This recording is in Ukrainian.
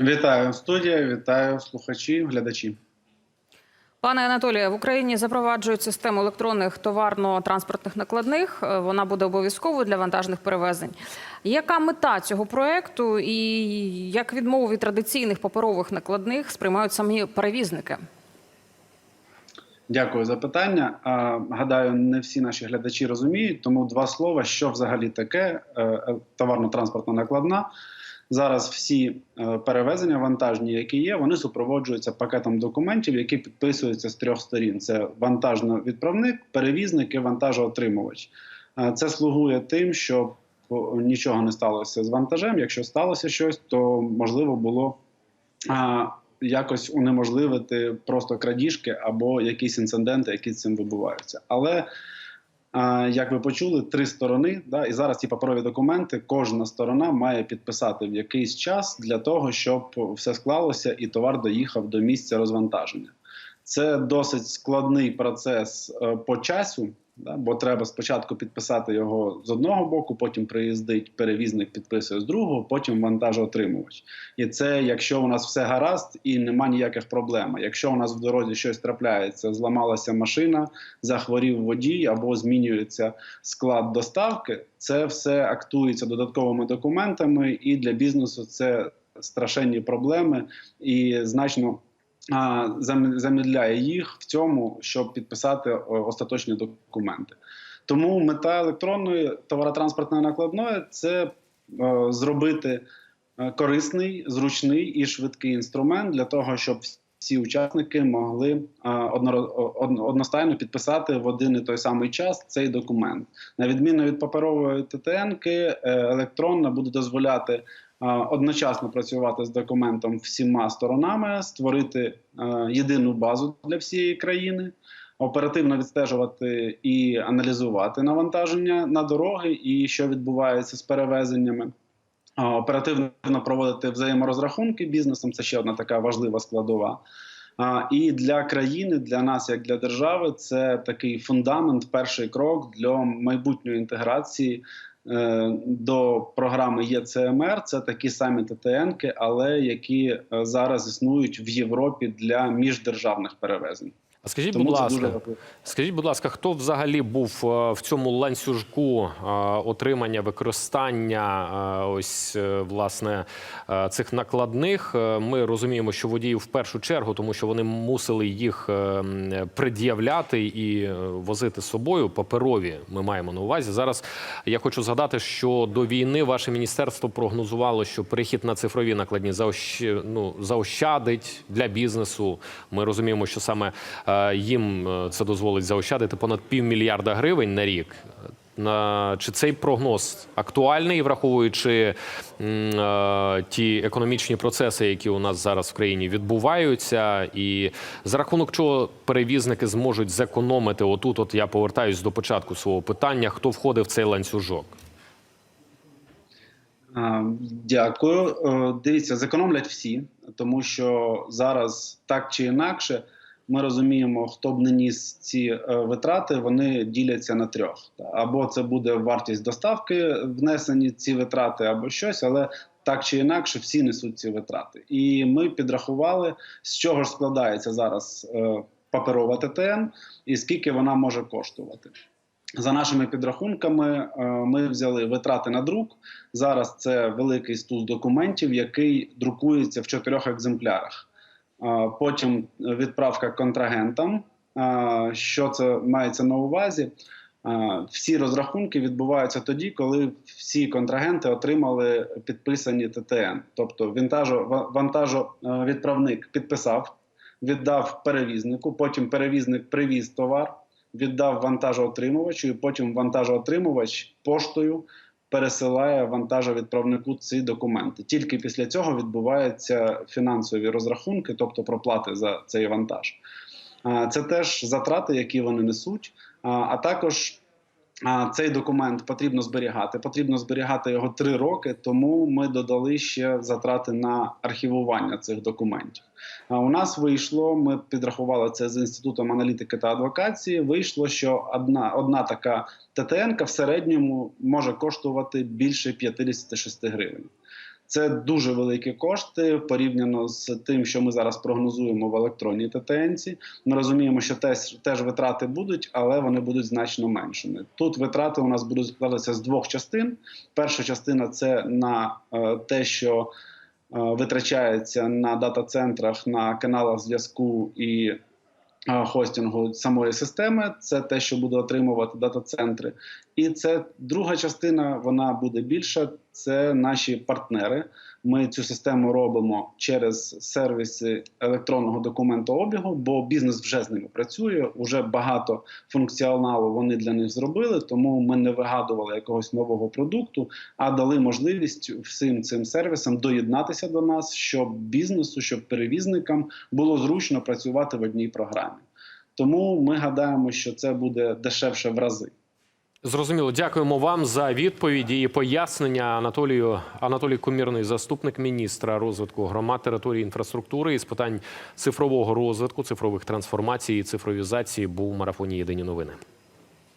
Вітаю студія, вітаю слухачі, глядачі. Пане Анатолію, в Україні запроваджують систему електронних товарно-транспортних накладних. Е, Вона буде обов'язковою для вантажних перевезень. Яка мета цього проекту і як відмову від традиційних паперових накладних сприймають самі перевізники? Дякую за питання. Гадаю, не всі наші глядачі розуміють, тому два слова, що взагалі таке е, е, товарно-транспортна накладна. Зараз всі е, перевезення вантажні, які є, вони супроводжуються пакетом документів, які підписуються з трьох сторін: це вантажно-відправник, перевізник і вантажоотримувач. Е, Це слугує тим, щоб нічого не сталося з вантажем. Якщо сталося щось, то можливо було якось унеможливити просто крадіжки або якісь інциденти, які з цим відбуваються. Але як ви почули, три сторони, да, і зараз ті паперові документи, кожна сторона має підписати в якийсь час для того, щоб все склалося і товар доїхав до місця розвантаження. Це досить складний процес е, по часу, да, бо треба спочатку підписати його з одного боку, потім приїздить перевізник, підписує з другого, потім вантажоотримувач. І це якщо у нас все гаразд і нема ніяких проблем. Якщо у нас в дорозі щось трапляється, зламалася машина, захворів водій або змінюється склад доставки, це все актується додатковими документами, і для бізнесу це страшенні проблеми і значно. Замедляє їх в цьому, щоб підписати остаточні документи. Тому мета електронної товаротранспортної накладної це е, зробити е, корисний, зручний і швидкий інструмент для того, щоб всі учасники могли одностайно підписати в один і той самий час цей документ. На відміну від паперової ТТНки, е, електронна буде дозволяти одночасно працювати з документом всіма сторонами, створити єдину базу для всієї країни. Оперативно відстежувати і аналізувати навантаження на дороги і що відбувається з перевезеннями, оперативно проводити взаєморозрахунки бізнесом. Це ще одна така важлива складова. І для країни, для нас, як для держави, це такий фундамент, перший крок для майбутньої інтеграції е, до програми ЄЦМР. Це такі самі ТТНки, але які е, зараз існують в Європі для міждержавних перевезень. А скажіть, Тому будь ласка, скажіть, будь ласка, хто взагалі був е, в цьому ланцюжку е, отримання використання е, ось власне цих накладних? Ми розуміємо, що водії в першу чергу, тому що вони мусили їх пред'являти і возити з собою паперові. Ми маємо на увазі. Зараз я хочу згадати, що до війни ваше міністерство прогнозувало, що перехід на цифрові накладні заощ... ну, заощадить для бізнесу. Ми розуміємо, що саме їм е, це дозволить заощадити понад півмільярда гривень на рік. На чи цей прогноз актуальний, враховуючи е, ті економічні процеси, які у нас зараз в країні відбуваються, і за рахунок чого перевізники зможуть зекономити? Отут, от я повертаюсь до початку свого питання: хто входив в цей ланцюжок? Дякую. Е, Дивіться, зекономлять всі, тому що зараз так чи інакше ми розуміємо, хто б не ніс ці е, витрати, вони діляться на трьох. Або це буде вартість доставки, внесені ці витрати, або щось, але так чи інакше всі несуть ці витрати. І ми підрахували, з чого ж складається зараз е, паперова ТТН і скільки вона може коштувати. За нашими підрахунками, е, ми взяли витрати на друк. Зараз це великий стул документів, який друкується в чотирьох екземплярах. Е, Потім відправка контрагентам. Е, Що це мається на увазі? Е, Всі розрахунки відбуваються тоді, коли всі контрагенти отримали підписані ТТН. Тобто вантажо, вантажовідправник підписав, віддав перевізнику, потім перевізник привіз товар віддав вантажоотримувачу, і потім вантажоотримувач поштою пересилає вантажовідправнику ці документи. Тільки після цього відбуваються фінансові розрахунки, тобто проплати за цей вантаж. Це теж затрати, які вони несуть. А, також цей документ потрібно зберігати. Потрібно зберігати його три роки, тому ми додали ще затрати на архівування цих документів. А у нас вийшло, ми підрахували це з інститутом аналітики та адвокації. Вийшло, що одна, одна така ТТН в середньому може коштувати більше 56 гривень. Це дуже великі кошти порівняно з тим, що ми зараз прогнозуємо в електронній ТТНці. Ми розуміємо, що теж, теж витрати будуть, але вони будуть значно меншими. Тут витрати у нас будуть складатися з двох частин. Перша частина це на е, те, що е, витрачається на дата-центрах, на каналах зв'язку і е, хостингу самої системи. Це те, що буде отримувати дата-центри. І це друга частина, вона буде більша. Це наші партнери. Ми цю систему робимо через сервіси електронного документообігу, бо бізнес вже з ними працює. Уже багато функціоналу вони для них зробили. Тому ми не вигадували якогось нового продукту, а дали можливість всім цим сервісам доєднатися до нас, щоб бізнесу, щоб перевізникам було зручно працювати в одній програмі. Тому ми гадаємо, що це буде дешевше в рази. Зрозуміло, дякуємо вам за відповіді і пояснення. Анатолію Анатолій Комірний, заступник міністра розвитку громад, території інфраструктури із питань цифрового розвитку, цифрових трансформацій і цифровізації, був у марафоні Єдині новини.